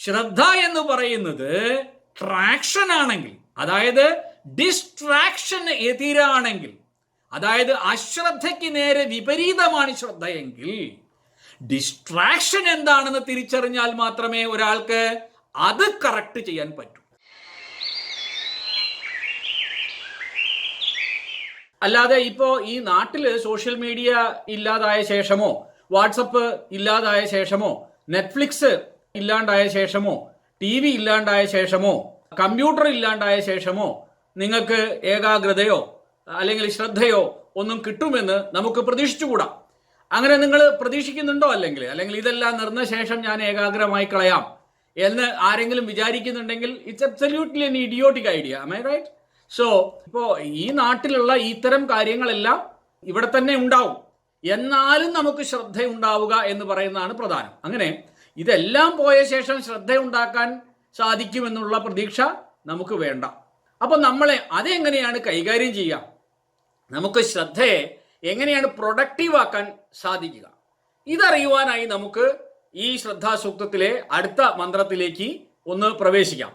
ശ്രദ്ധ എന്ന് പറയുന്നത് ട്രാക്ഷൻ ആണെങ്കിൽ അതായത് ഡിസ്ട്രാക്ഷൻ എതിരാണെങ്കിൽ അതായത് അശ്രദ്ധയ്ക്ക് നേരെ വിപരീതമാണ് ശ്രദ്ധയെങ്കിൽ ഡിസ്ട്രാക്ഷൻ എന്താണെന്ന് തിരിച്ചറിഞ്ഞാൽ മാത്രമേ ഒരാൾക്ക് അത് കറക്റ്റ് ചെയ്യാൻ പറ്റൂ. അല്ലാതെ ഇപ്പോ ഈ നാട്ടിൽ സോഷ്യൽ മീഡിയ ഇല്ലാതായ ശേഷമോ വാട്സപ്പ് ഇല്ലാതായ ശേഷമോ നെറ്റ്ഫ്ലിക്സ് ഇല്ലാണ്ടായ ശേഷമോ? ടി വി ഇല്ലാണ്ടായ ശേഷമോ? കമ്പ്യൂട്ടർ ഇല്ലാണ്ടായ ശേഷമോ? നിങ്ങൾക്ക് ഏകാഗ്രതയോ അല്ലെങ്കിൽ ശ്രദ്ധയോ ഒന്നും കിട്ടുമെന്ന് നമുക്ക് പ്രതീക്ഷിച്ചുകൂടാ. അങ്ങനെ നിങ്ങൾ പ്രതീക്ഷിക്കുന്നുണ്ടോ അല്ലെങ്കിൽ? അല്ലെങ്കിൽ ഇതെല്ലാം നിർന്ന ശേഷം ഞാൻ ഏകാഗ്രമായി കളയാം എന്ന് ആരെങ്കിലും വിചാരിക്കുന്നുണ്ടെങ്കിൽ it's absolutely an idiotic idea I right so ഇപ്പോൾ ഈ നാട്ടിലുള്ള ഇത്തരം കാര്യങ്ങളെല്ലാം ഇവിടെ തന്നെ ഉണ്ടാവും. എന്നാലും നമുക്ക് ശ്രദ്ധയുണ്ടാവുക എന്ന് പറയുന്നതാണ് പ്രധാനം. അങ്ങനെ ഇതെല്ലാം പോയ ശേഷം ശ്രദ്ധയുണ്ടാക്കാൻ സാധിക്കുമെന്നുള്ള പ്രതീക്ഷ നമുക്ക് വേണ്ട. അപ്പൊ നമ്മളെ അതെങ്ങനെയാണ് കൈകാര്യം ചെയ്യുക? നമുക്ക് ശ്രദ്ധയെ എങ്ങനെയാണ് പ്രൊഡക്റ്റീവ് ആക്കാൻ സാധിക്കുക? ഇതറിയുവാനായി നമുക്ക് ഈ ശ്രദ്ധാസൂക്തത്തിലെ അടുത്ത മന്ത്രത്തിലേക്ക് ഒന്ന് പ്രവേശിക്കാം.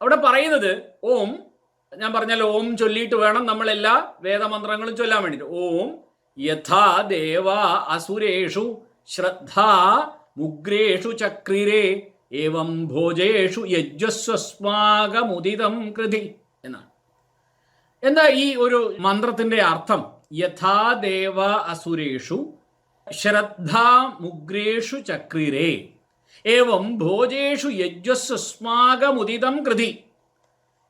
അവിടെ പറയുന്നത് ഓം ഞാൻ പറഞ്ഞല്ലോ ഓം ചൊല്ലിയിട്ട് വേണം നമ്മൾ എല്ലാ വേദമന്ത്രങ്ങളും ചൊല്ലാൻ വേണ്ടിയിട്ട്. ഓം യഥാ ദേവ അസുരേഷു ശ്രദ്ധാ മുഗ്രേഷു ചക്രിരേ ഏവം ഭോജേഷു യജ്വസ്വസ്മാകമുദിതം കൃതി എന്നാണ്. എന്താ ഈ ഒരു മന്ത്രത്തിന്റെ അർത്ഥം? യഥാ ദേവ അസുരേഷു ശ്രദ്ധാ മുഗ്രേഷു ചക്രിരേ ഏവം ഭോജേഷു യജ്വസ്വസ്മാകമുദിതം കൃതി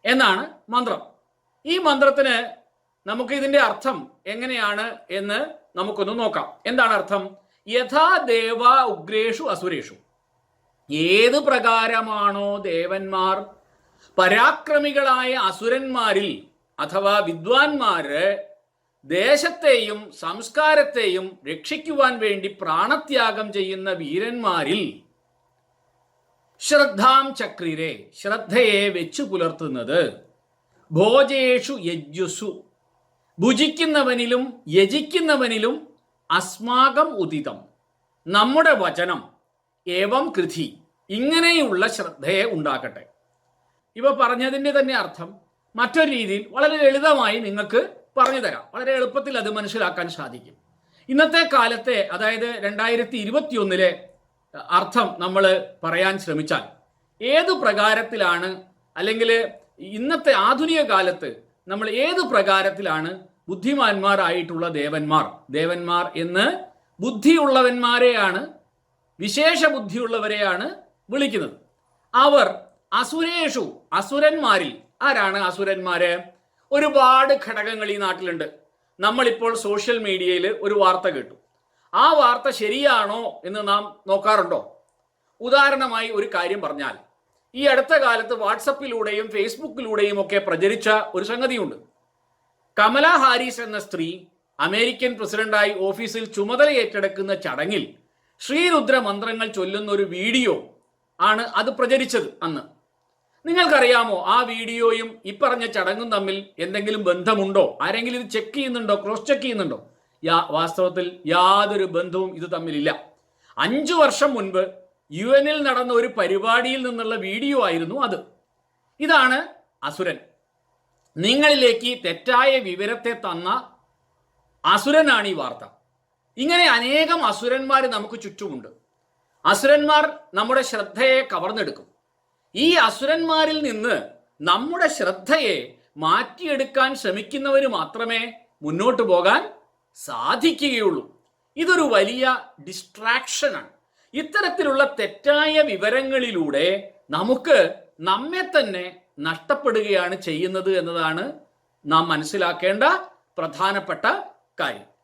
എന്നാണ് മന്ത്രം. ഈ മന്ത്രത്തിന് നമുക്ക് ഇതിന്റെ അർത്ഥം എങ്ങനെയാണ് എന്ന് നമുക്കൊന്ന് നോക്കാം. എന്താണ് അർത്ഥം? യഥാ ദേവ ഉഗ്രേഷു അസുരേഷു. ഏത് പ്രകാരമാണോ ദേവന്മാർ പരാക്രമികളായ അസുരന്മാരിൽ അഥവാ വിദ്വാൻമാര് ദേശത്തെയും സംസ്കാരത്തെയും രക്ഷിക്കുവാൻ വേണ്ടി പ്രാണത്യാഗം ചെയ്യുന്ന വീരന്മാരിൽ ശ്രദ്ധാം ചക്രിരെ ശ്രദ്ധയെ വെച്ചു പുലർത്തുന്നത്. ഭോജേഷു യജ്ജുസു ഭുജിക്കുന്നവനിലും യജിക്കുന്നവനിലും അസ്മാകം ഉദിതം. നമ്മുടെ വചനം ഏവം കൃതി. ഇങ്ങനെയുള്ള ശ്രദ്ധയെ ഉണ്ടാക്കട്ടെ. ഇവ പറഞ്ഞതിന്റെ തന്നെ അർത്ഥം മറ്റൊരു രീതിയിൽ വളരെ ലളിതമായി നിങ്ങൾക്ക് പറഞ്ഞു തരാം. വളരെ എളുപ്പത്തിൽ അത് മനസ്സിലാക്കാൻ സാധിക്കും. ഇന്നത്തെ കാലത്തെ അതായത് രണ്ടായിരത്തി ഇരുപത്തിയൊന്നിലെ അർത്ഥം നമ്മൾ പറയാൻ ശ്രമിച്ചാൽ ഏതു പ്രകാരത്തിലാണ് അല്ലെങ്കിൽ ഇന്നത്തെ ആധുനിക കാലത്ത് നമ്മൾ ഏത് പ്രകാരത്തിലാണ് ബുദ്ധിമാന്മാരായിട്ടുള്ള ദേവന്മാർ. ദേവന്മാർ എന്ന് ബുദ്ധിയുള്ളവന്മാരെയാണ് വിശേഷ ബുദ്ധിയുള്ളവരെയാണ് വിളിക്കുന്നത്. അവർ അസുരേഷു അസുരന്മാരിൽ. ആരാണ് അസുരന്മാര്? ഒരുപാട് ഘടകങ്ങൾ ഈ നാട്ടിലുണ്ട്. നമ്മളിപ്പോൾ സോഷ്യൽ മീഡിയയിൽ ഒരു വാർത്ത കേട്ടു. ആ വാർത്ത ശരിയാണോ എന്ന് നാം നോക്കാറുണ്ടോ? ഉദാഹരണമായി ഒരു കാര്യം പറഞ്ഞാൽ ഈ അടുത്ത കാലത്ത് വാട്സപ്പിലൂടെയും ഫേസ്ബുക്കിലൂടെയും ഒക്കെ പ്രചരിച്ച ഒരു സംഗതിയുണ്ട്. കമല ഹാരിസ് എന്ന സ്ത്രീ അമേരിക്കൻ പ്രസിഡന്റായി ഓഫീസിൽ ചുമതല ഏറ്റെടുക്കുന്ന ചടങ്ങിൽ ശ്രീരുദ്ര മന്ത്രങ്ങൾ ചൊല്ലുന്ന ഒരു വീഡിയോ ആണ് അത് പ്രചരിച്ചത് അന്ന്. നിങ്ങൾക്കറിയാമോ ആ വീഡിയോയും ഈ പറഞ്ഞ ചടങ്ങും തമ്മിൽ എന്തെങ്കിലും ബന്ധമുണ്ടോ? ആരെങ്കിലും ഇത് ചെക്ക് ചെയ്യുന്നുണ്ടോ? ക്രോസ് ചെക്ക് ചെയ്യുന്നുണ്ടോ? യാ വാസ്തവത്തിൽ യാതൊരു ബന്ധവും ഇത് തമ്മിലില്ല. അഞ്ചു വർഷം മുൻപ് യു എനിൽ നടന്ന ഒരു പരിപാടിയിൽ നിന്നുള്ള വീഡിയോ ആയിരുന്നു അത്. ഇതാണ് അസുരൻ. നിങ്ങളിലേക്ക് തെറ്റായ വിവരത്തെ തന്ന അസുരനാണ് ഈ വാർത്ത. ഇങ്ങനെ അനേകം അസുരന്മാർ നമുക്ക് ചുറ്റുമുണ്ട്. അസുരന്മാർ നമ്മുടെ ശ്രദ്ധയെ കവർന്നെടുക്കും. ഈ അസുരന്മാരിൽ നിന്ന് നമ്മുടെ ശ്രദ്ധയെ മാറ്റിയെടുക്കാൻ ശ്രമിക്കുന്നവര് മാത്രമേ മുന്നോട്ട് പോകാൻ സാധിക്കുകയുള്ളൂ. ഇതൊരു വലിയ ഡിസ്ട്രാക്ഷനാണ് ഇത്തരത്തിലുള്ള തെറ്റായ വിവരങ്ങളിലൂടെ നമുക്ക് നമ്മെ തന്നെ നഷ്ടപ്പെടുകയാണ് ചെയ്യുന്നത് എന്നതാണ് നാം മനസ്സിലാക്കേണ്ട പ്രധാനപ്പെട്ട കാര്യം.